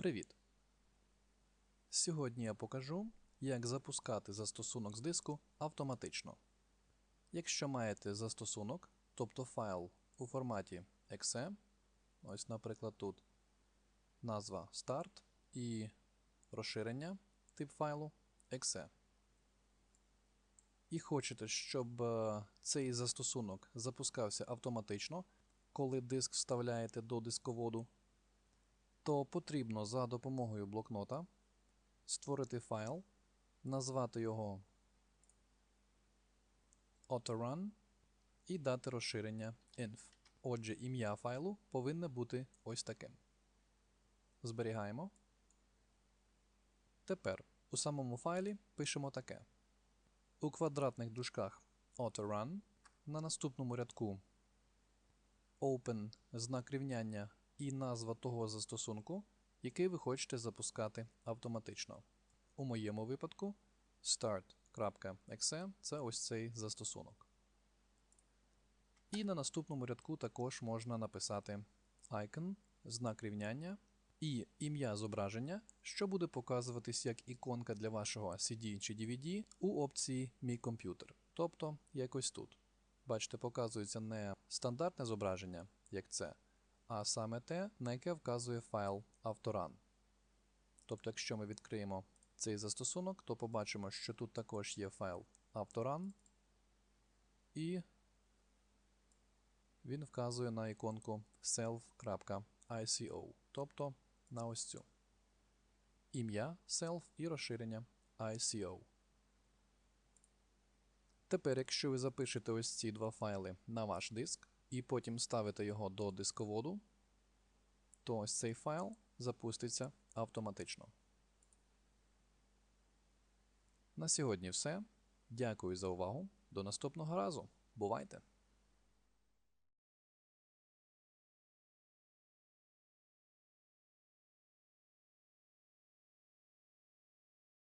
Привіт! Сьогодні я покажу, як запускати застосунок з диску автоматично. Якщо маєте застосунок, тобто файл у форматі exe, ось, наприклад, тут назва Start і розширення тип файлу exe. І хочете, щоб е, цей застосунок запускався автоматично, коли диск вставляєте до дисководу, то потрібно за допомогою блокнота створити файл, назвати його autorun і дати розширення inf. Отже, ім'я файлу повинне бути ось таким. Зберігаємо. Тепер у самому файлі пишемо таке. У квадратних дужках autorun на наступному рядку open знак рівняння і назва того застосунку, який ви хочете запускати автоматично. У моєму випадку start.exe це ось цей застосунок. І на наступному рядку також можна написати icon, знак рівняння і ім'я зображення, що буде показуватись як іконка для вашого CD чи DVD у опції Мій комп'ютер. Тобто якось тут. Бачите, показується не стандартне зображення, як це, а саме те, на яке вказує файл авторан. Тобто, якщо ми відкриємо цей застосунок, то побачимо, що тут також є файл авторан, і він вказує на іконку self.ico, тобто на ось цю. Ім'я self і розширення ICO. Тепер, якщо ви запишете ось ці два файли на ваш диск і потім ставите його до дисководу, то ось цей файл запуститься автоматично. На сьогодні все. Дякую за увагу. До наступного разу. Бувайте!